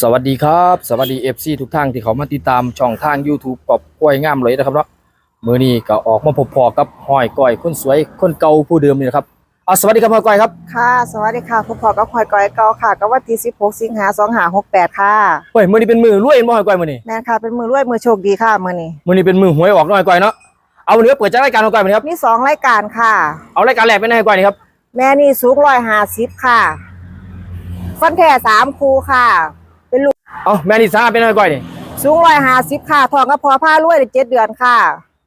สวัสดีครับสวัสดี FC ทุกท่านที่เขามาติดตามช่องทาง YouTube กอบกล้วยงามเลยนะครับเนาะมื้อนี้ก็ออกมาพบพอกับห้อยก้อยคนสวยคนเก่าผู้เดิมนี่นะครับอะสวัสดีครับห้อยก้อยครับค่ะ สวัสดีค่ะพบพอกับพลอยก้อยเกาค่ะ ก็วันที่16สิงหา2568 ค่ะเฮ้ยมื้อนี้เป็นมือรวยเห็นบ่ห้อยก้อยมื้อนี้แม่นค่ะเป็นมือรวยมือโชคดีค่ะมื้อนี้มื้อนี้เป็นมือหวยออกเนาะห้อยก้อยเนาะเอาวันนี้เปิดจากรายการห้อยก้อยมื้อนี้ครับมีสองรายการค่ะ เอารายการแรกเป็นห้อยก้อยนี่ครับแม่นี่สูง150ค่ะฟันแท้3คู่ค่ะ เป็นลูกเอาแม่นี่สาเป็นห้อยก้อยนี่สูง150ค่ะ ทองก็พอผ้ารวยได้7เดือนค่ะ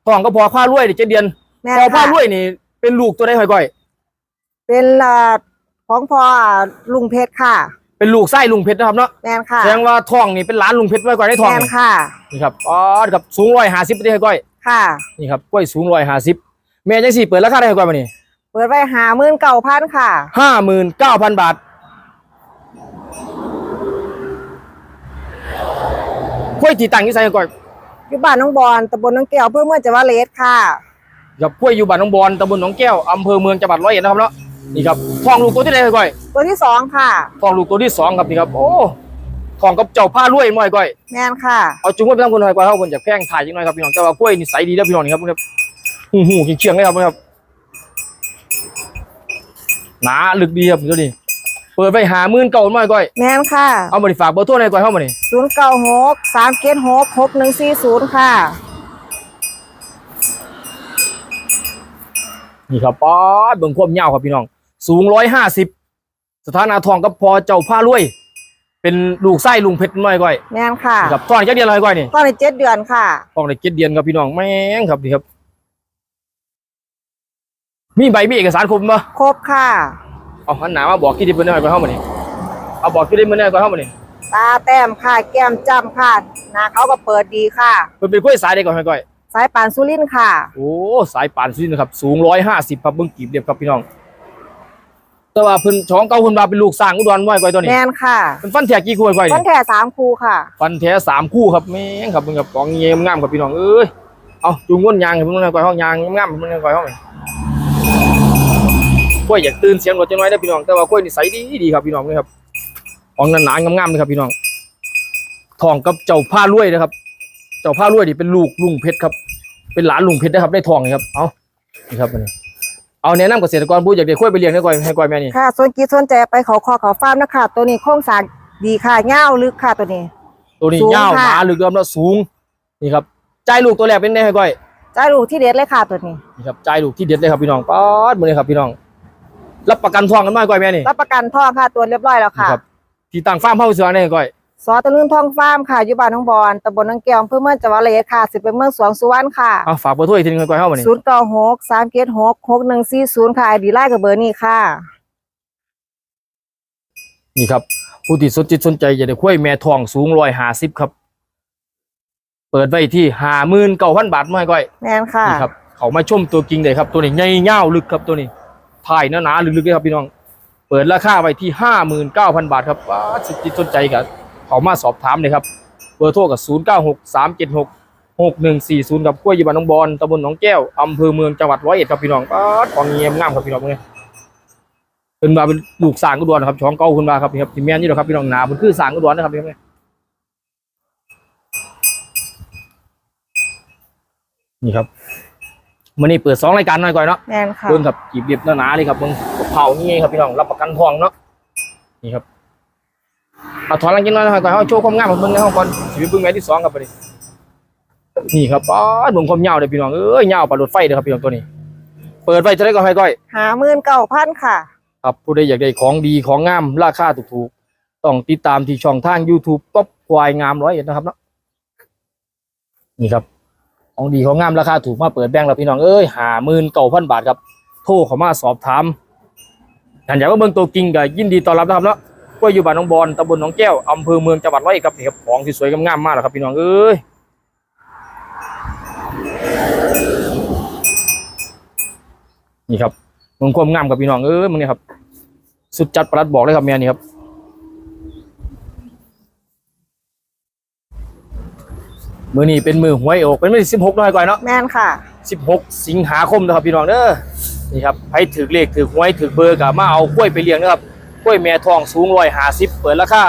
ท้องก็พอค่ารวยได้เจ็ดเดือนแม่พอค่าค่ะรวยนี่ เป็นลูกตัวใดห้อยก้อย เป็นเอ่อของพอลุงเพชรค่ะ เป็นลูกไส้ลุงเพชรนะครับเนาะแม่นค่ะแสดงว่าท้องนี่เป็นหลานลุงเพชรห้อยก้อยได้ท้องแม่นนี่ค่ะ นี่ครับอ๋อครับสูง150เป็นห้อยก้อยค่ะ นี่ครับกล้วยสูง150แม่จังสี่เปิดราคาได้ห้อยก้อยมื้อนี้เปิดไว้59,000ค่ะห้าหมื่นเก้าพันบาท กล้วยตีตังที่ใส่ก่อนอยู่บ้านน้องบอนตำบลน้องแก้วอำเพื่อเมืองจังหวัดเลสค่ะครับกล้วยอยู่บ้านหนองบอนตำบลหนองแก้วอำเภอเมืองจังหวัดร้อยเอ็ดนะครับเนาะนี่ครับทองลูกตัวที่ไหนก่อยตัวที่สองค่ะ ทองลูกตัวที่สองครับนี่ครับโอ้ทองกับเจ้าผ้ารวยหน่อยก่อยแม่นค่ะ เอาจุงไว้ไปทำคนหน่อยก่อยเขาคนจากแพงถ่ายจังหน่อยครับพี่น้องแต่ว่ากล้วยนิสัยดีนะพี่น้องนี่ครับครับหูหูเชียงๆเลยครับครับหนาลึกดีครับตัวนี้ เปิดไปหาหมื่นเก่าหน่อยก่อยแม่นค่ะ เอามาดิฝากเบอร์โทรหน่อยก่อยเข้ามาดิศูนย์เก้าหกสามเกตหกหกหนึ่งสี่ศูนย์ค่ะนี่ครับป๊อดเบิ่งความยาวครับพี่น้อง สูงร้อยห้าสิบสถานะทองกับพอเจ้าผ้ารวย เป็นลูกไส้ลุงเพชรน้อยก้อยแม่นค่ะ นี่ครับทองจักเดียนอะไรก้อยนี่ตอนนี้เจ็ดเดือนค่ะทองได้เจ็ดเดือนครับพี่น้องแม่งครับนี่ครับ มีใบมีเอกสารครบปะครบค่ะ เอาหันหนามาบอกที่ดิบเพิ่นหน่อยก่อนเข้ามานี่เอาบอกที่ดิบเพิ่นหน่อยก่อนเข้ามานี่ตาแต้มค่ะ แก้มจำค่ะหน้าเขาก็เปิดดีค่ะ เพิ่นเป็นกล้วยสายเด็กก่อนให้ก้อย สายปานสุรินทร์ค่ะ โอ้สายป่านสุดนะครับ สูงร้อยห้าสิบครับเบิ่งกีบเรียบครับพี่น้อง แต่ว่าเพิ่นช้องเก่าเพิ่นว่าเป็นลูกสร้างอุดรน้อยก้อยตัวนี้แม่นค่ะเป็นฟันแทกกี่คู่ให้ก้อยต้นี่นแท่สามคูค่ะ ฟันแท้สามคู่ครับแม่งครับมึงกับกองเงี้ยงามครับพี่น้องเอ้ยเอาจูงง้นยางให้มึงหน่อยก่อยห้องยางงามๆมึงหน่อยก่อยห้องนี่ กล้วยอยากตื่นเสียงรถจังน้อยได้อพี่น้องแต่ว่ากล้วยนิสัยดีดีครับพี่น้องนี่ครับของหนาๆงามๆเลยครับพี่น้องทองกับเจ้าผ้ารวยนะครับ เจ้าผ้ารวยนี่เป็นลูกลุงเพชรครับ เป็นหลานลุงเพชรนะครับได้ทองนี่ครับเอานี่ครับอันนี้เอาแนะนำเกษตรกรผู้อยากได้กล้วยไปเลี้ยงให้ก่อยให้ก่อยแม่นี่ค่ะส่วนกีสนใจไปเขาคอเขาฟาร์มนะคะตัวนี้โครงสร้างดีค่ะเง่าวลึกค่ะตัวนี้ ตัวนี้สูงยาวหค่ะนาลึกเดิมแล้วสูงนี่ครับใจลูกตัวแรกเป็นไงให้ก่อยจ้าลูกที่เด็ดเลยค่ะตัวนี้นี่ครับจ่ายลูกที่เด็ดเลยครับพี่น้องป๊อดมือเลยครับพี่น้อง รับประกันทองกันมากก้อยแม่นี่รับประกันทองค่ะตัวเรียบร้อยแล้วนี่ค่ะครับที่ตั้งฟาร์มเฮาเสือนี่ก้อยสอตะลึงทองฟาร์มค่ะอยู่บ้านน้องบอนตำบลน้องแก้วอำเพื่อเมืองจังหวัดเลยค่ะสิเป็นเมืองสวงสุวรรณค่ะเอาฝากเบอร์โทรอีกทีหนึงก้อยเฮามานี่ศูนย์เก้าหกสามเกตหกหกหนึ่งสี่ศูนย์ค่ะไอดีไลน์กับเบอร์นี้ค่ะ นี่ครับ ผู้ที่สนจิตสนใจอยากได้คุ้ยแม่ทองสูงร้อยห้าสิบครับ เปิดไว้ที่ห้าหมื่นเก้าพันบาทไม่ก้อยแม่นค่ะนี่ครับเขามาชมตัวจริงเลยครับตัวนี้ใหญ่เง่าวลึกครับตัวนี้ ถ่ายหนาๆลึกๆเลยครับพี่น้อง เปิดราคาไว้ที่ห้าหมื่นเก้าพันบาทครับว้าสนจิตสนใจกันเขามาสอบถามเลยครับเบอร์โทรกับศูนย์เก้าหกสามเจ็ดหกหกหนึ่งสี่ศูนย์กับกล้วยยีบานน้องบอลตำบลหนองแก้วอำเภอเมืองจังหวัดร้อยเอ็ดครับพี่น้องป๊าดของเงียมงามครับพี่น้องเนี่ยเป็นมาเป็นลูกสางกุดรนะครับช่องเก้าคุณมาครับนี่ครับที่แม่นนี่หรอครับพี่น้องหนาเป็นคือสางกุดรนะครับพี่น้องเนี่ยนี่ครับ มันนี่เปิดสองรายการหน่อยก่อนเนาะแม่นค่ะเบิ่งครับกีบเรียบหนาๆเลยครับเบิ่งเผานี่ไงครับพี่น้องรับประกันทองเนาะนี่ครับเอาถอนหลังกินน้อยหน่อยก่อนเขาโชว์ความงามของเบิ่งในห้องก่อนสิไปเบิ่งแม่ที่สองครับประเดี๋ยวนี่ครับอ๋อเบิ่งความยาวเลยพี่น้องเอ้ยยาวปลารถไฟเลยครับพี่น้องตัวนี้ เปิดไว้จะได้ก็ให้ก้อยหาหมื่นเก้าพันค่ะ ครับผู้ใดอยากได้ของดีของงามราคาถูกๆต้องติดตามที่ช่องทาง YouTube ก๊อปควายงามร้อยเอ็ดนะครับเนาะนี่ครับ ของดีของงามราคาถูกมาเปิดแบงค์แล้วพี่น้องเอ้ยหาหมื่นเก้าพันบาทครับโทรเข้ามาสอบถามท่านอยากว่าเบิ่งตัวจริงก็ยินดีต้อนรับนะครับเนาะก็อยู่บ้านหน้องบอนตำบลหนองแก้วอำเภอเมืองจังหวัดร้อยเอ็ดครับนี่ครับของที่สวยงามๆมากแล้วครับพี่น้องเอ้ยนี่ครับมึงความงามกับพี่น้องเอ้ยมึงเนี่ยครับสุดจัดประหลัดบอกเลยครับแม่นี่ครับ มือนี้เป็นมือหวยออกเป็นมือสิบหกน้อยกว่าเนาะแม่นค่ะ สิบหกสิงหาคมนะครับพี่น้องเด้อนี่ครับให้ถือเลขถือหวยถือเบอร์กับมาเอากล้วยไปเลี้ยงนะครับกล้วยแม่ทองสูงร้อยห้าสิบเปิดราคา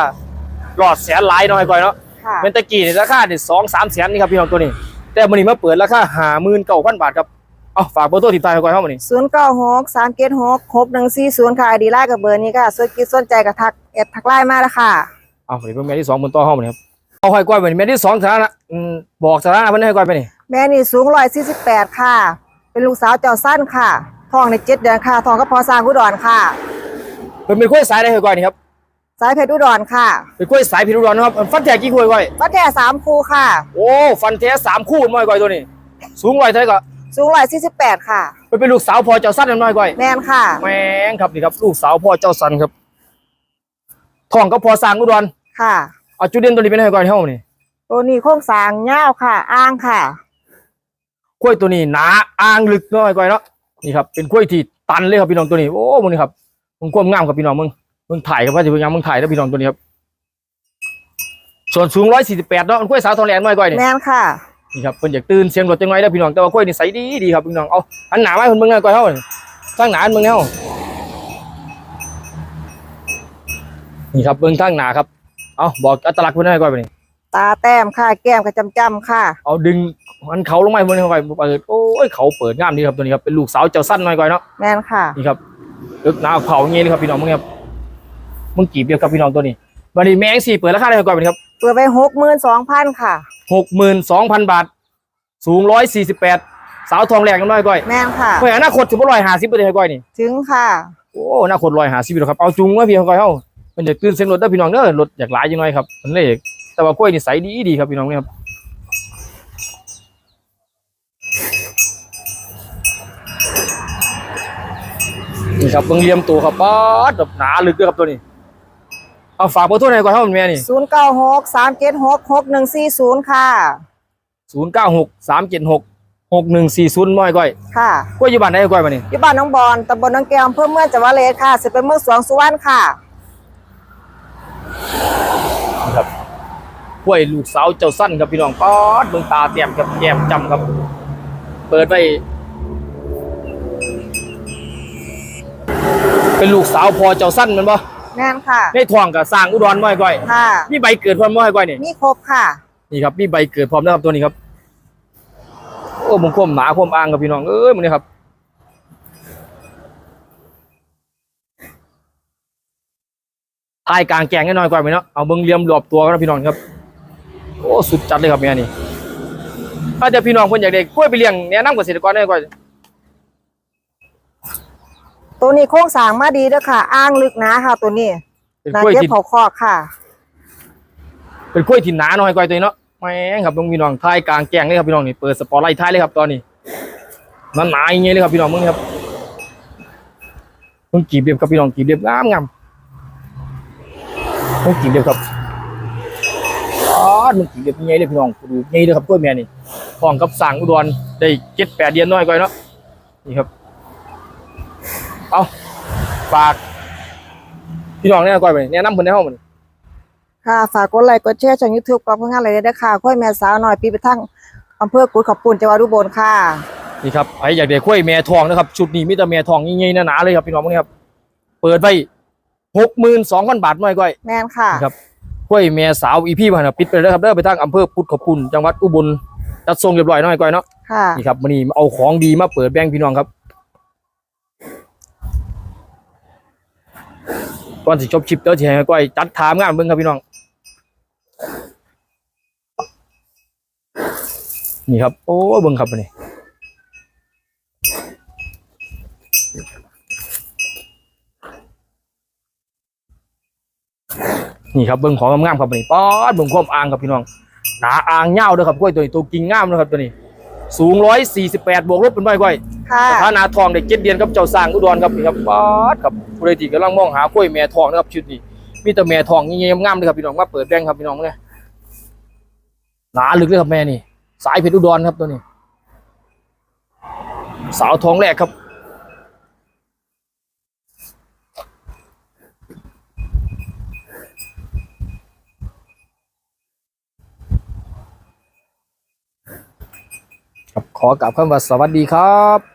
หลอดแสนหลายหน่อยก่อยเนาะค่ะเมนตะกี้นี่ราคาเนี่ยสองสามแสนนี่ครับพี่น้องตัวนี้ แต่มันนี้มาเปิดราคาห้าหมื่นเก้าพันบาทครับเอาฝากเบอร์โทรติดต่อให้ก่อนเข้ามานี่ศูนย์เก้าหกสามเกตหกหกหนึ่งสี่ศูนย์ค่ะดีไลน์กับเบอร์นี้ค่ะส่วนคิดสนใจกับทักเอ็ดทักไลน์มาแล้วค่ะเอาไปเป็นแม่ที่สองบนโต๊ะเข้ามานี่ครับเอาให้ก้อยไปนี่แม่ที่สองสถานะ อืมบอกสถานะเพิ่นให้ก้อยไปนี่แม่นี่สูงร้อยสี่สิบแปดค่ะ เป็นลูกสาวเจ้าสั้นค่ะ ทองในเจ็ดเดือนค่ะ ทองก็พอสร้างอุดรค่ะ เพิ่นเป็นกล้วยสายได้ให้ก้อยนี่ครับสายเพชรอุดรค่ะเป็นกล้วยสายพิรุณนะครับฟันแท้กี่กล้วยก้อยวัดแก่สามคูค่ะ โอ้ฟันแท้สามคู่น้อยก้อยตัวนี้ สูงร้อยเท่าไหร่ก็สูงร้อยสี่สิบแปดค่ะ เพิ่นเป็นลูกสาวพ่อเจ้าสั้นน้อยก้อยแมนค่ะ แม่งครับนี่ครับลูกสาวพ่อเจ้าสันครับทองก็พอสร้างอุดรค่ะ เอาจุดเด่นตัวนี้เป็นให้ก้อยเท่านี่ ตัวนี้โค้งสร้างยาวค่ะ อ้างค่ะกล้วยตัวนี้หนาอ่างลึกน้อยก้อยเนาะนี่ครับเป็นกล้วยที่ตันเลยครับพี่น้องตัวนี้โอ้มึงนี่ครับมึงความงามกับพี่น้องมึงมึงถ่ายกับพระเจ้าพญามึงถ่ายแล้วพี่น้องตัวนี้ครับส่วนสูงร้อยสี่สิบแปดเนาะมันกล้วยสาวทองแหลมน้อยก้อยนี่แมนค่ะนี่ครับเพิ่นอยากตื่นเสียงรถจังไงแล้วพี่น้องแต่ว่ากล้วยนี่ใสดีดีครับพี่น้องเอาอันหนาไว้เพิ่นเบิ่งหน่อยก้อยเฮานี่สร้างหนาอันเบิ่งเฮานี่ครับเบิ่งทางหนาครับเอาบอกอัตลักษณ์เพิ่นให้ก้อยไปนี่ ตาแต้มค่ะ แก้มกระจำจำๆค่ะ เอาดึงมันเขาลงมาเพิ่นเข้าไปเปิดโอ้ยเขาเปิดงามดีครับตัวนี้ครับเป็นลูกสาวเจ้าสั้นหน่อยก้อยเนาะแมนค่ะนี่ครับลึกหนาเผาอย่างงี้เลยครับพี่น้องมึงครับมึงกีบเดียวครับพี่น้องตัวนี้วันนี้แมงสี่เปิดราคาได้ก่อนไปครับเปิดไปหกหมื่นสองพันค่ะหกหมื่นสองพันบาท สูงร้อยสี่สิบแปดสาวทองแหลกน้อยก้อยแมนค่ะเมื่ออนาคตถึงร้อยห้าสิบไปเลยก้อยนี่ถึงค่ะโอ้อนาคตร้อยห้าสิบอยู่แล้วครับเอาจุงไว้พี่ก้อยเฮามันจะตื่นเสียงรถได้อพี่น้องเด้อรถอยากหลายจังหน่อยครับมันเลย แต่ว่ากล้วยนี่ใสดีดีครับพี่น้องเนี่ยครับนี่ครับเบิ่งเหลี่ยมตัวครับป๊าดแบบหนาลึกด้วยครับตัวนี้เอาฝากเบอร์โทรหน่อยก่อนเท่ามันแม่นี่ศูนย์เก้าหกสามเกตหกหกหนึ่งสี่ศูนย์ค่ะศูนย์เก้าหกสามเจ็ดหกหกหนึ่งสี่ศูนย์น้อยก้อยค่ะกล้วยอยี่บ้านได้ก้อยมานี่อยู่บ้านน้องบอลตำบลน้องแก้วอำเพื่อเมืองจังหวัดเลยค่ะสิเป็นเมืองสวงสุวรรณค่ะครับ กล้วยลูกสาวเจ้าสั้นครับพี่น้องป๊อดเบิ่งตาเตรียมครับแก้มจำครับ เปิดไปเป็นลูกสาวพอเจ้าสั้นแมันบ่แม่นค่ะในท้องกับสร้างอุดรน้อยก้อยค่ะมีใบเกิดพร้อมบ่ให้ก้อยนี่มีครบค่ะ นี่ครับมีใบเกิดพร้อมนะครับตัวนี้ครับโอ้มึงคมหนาคมอ่างครับพี่น้องเอ้ยมึงนี่ครับทายกลางแกงให้น้อยกว่าไหมเนาะเอาเบิ้งเหลี่ยมรอบตัวกันนะพี่น้องครับโอ้ สุดจัดเลยครับแม่นี่ถ้าเดี๋ยวพี่น้องเพิ่นอยากได้กล้วยไปเลี้ยงแนะนำเกษตรกรได้ก่อนตัวนี้โค้งสร้างมาดีเด้อค่ะ อ้างลึกนะค่ะ ตัวนี้เป็นนากล้วยเก็บที่เขาคอกค่ะ เป็นกล้วยที่หนาหน่อยกว่าตัวนี้เนาะแม่งครับพี่น้องทายกลางแกงเลยครับพี่น้องนี่เปิดสปอร์ตไลท์ท้ายเลยครับตอนนี้มันหนาอย่างเงี้ยเลยครับพี่น้องมึงครับมึงกีบเรียบครับพี่น้องกีบเรียบงามงามมึงกีบเรียบครับ อ๋อมึงกีบเรียบยังไงเลยพี่น้องดูยังไงเลยครับกล้วยแม่นี่ท้องกับสั่งอุดรได้เจ็ดแปดเดือนน้อยกว่าเนาะนี่ครับ เอาฝากพี่น้องเนี่ยกล้วยไปแนะนำคนในห้องมันค่ะฝากกดไลค์กดแชร์ช่องยูทูบกองพงานอะไรได้อค่ะค่อยแม่สาวหน่อยปีไปทั้งอำเภอกุดขอบปุ่นจังหวัดอุบลค่ะนี่ครับใครอยากได้กล้วยแม่ทองนะครับชุดนี้มีแต่แม่ทองยิ่งๆหนาๆเลยครับพี่น้องพวกนี้ครับเปิดไปหกหมื่นสองพันบาทหน่อยก้อยแม่นค่ะครับ กล้วยแม่สาวอีพี่พันธุ์ปิดไปเลยครับเด้อไปทางอำเภอพุทธขอบคุณจังหวัดอุบลจัดส่งเรียบร้อยหน่อยก้อยเนาะค่ะนี่ครับวันนี้เอาของดีมาเปิดแบ่งพี่น้องครับก่อนสิจบชิปเตอร์ที่ให้ก้อยจัดถามงานเบิ่งครับพี่น้องนี่ครับโอ้เบิ่งครับอัน นี้นี่ครับเบิ่งของงามๆครับอันนี้ป๊อดเบิ่งความอ่างครับพี่น้องหนาอ่างเงาวเด้อครับกล้วยตัวนี้ตัวกิ่งงามนะครับตัวนี้สูงร้อยสี่สิบแปดบวกลบเป็นใบก้อยค่ะสถานาทองเด็กเจ็ดเดือนครับเจ้าสร้างอุดรครับนี่ครับป๊อดครับผู้ใดที่กำลังมองหากล้วยแม่ทองนะครับชุดนี้มีแต่แม่ทองยิ่งๆงามเลยครับพี่น้องมาเปิดแบงค์ครับพี่น้องเนี่ยหนาลึกเลยครับแม่นี่ สายเพชรอุดรครับตัวนี้ สาวทองแรกครับครับ ขอกลับคำว่าสวัสดีครับ